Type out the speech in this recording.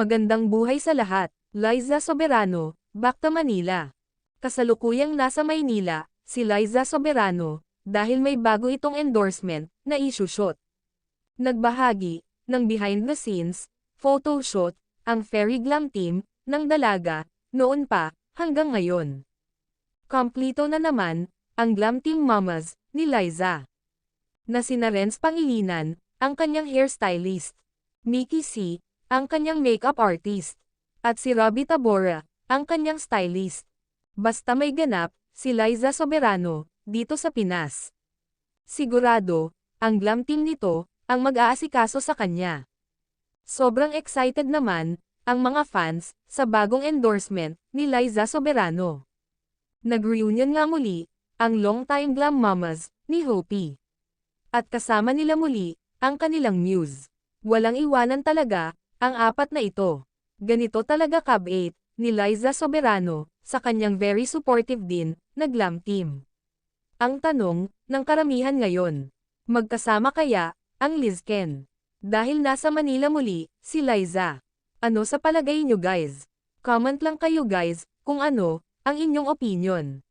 Magandang buhay sa lahat. Liza Soberano, Bacta Manila. Kasalukuyang nasa Maynila, si Liza Soberano, dahil may bago itong endorsement na issue-shot. Nagbahagi ng behind the scenes photo shoot ang Fairy Glam team ng Dalaga noon pa hanggang ngayon. Kompleto na naman ang Glam Team Mamas ni Liza. Na sina Renz Pangilinan, ang kanyang hairstylist. Mickey C, ang kanyang makeup artist. At si Robbie Tabora, ang kanyang stylist. Basta may ganap, si Liza Soberano, dito sa Pinas. Sigurado, ang glam team nito, ang mag-aasikaso sa kanya. Sobrang excited naman, ang mga fans, sa bagong endorsement, ni Liza Soberano. Nag-reunion nga muli, ang longtime glam mamas, ni Hopi. At kasama nila muli, ang kanilang muse. Walang iwanan talaga, ang apat na ito. Ganito talaga kabait, ni Liza Soberano, sa kanyang very supportive din, na glam team. Ang tanong, ng karamihan ngayon, magkasama kaya, ang Lizken? Dahil nasa Manila muli, si Liza. Ano sa palagay nyo guys? Comment lang kayo guys, kung ano, ang inyong opinion.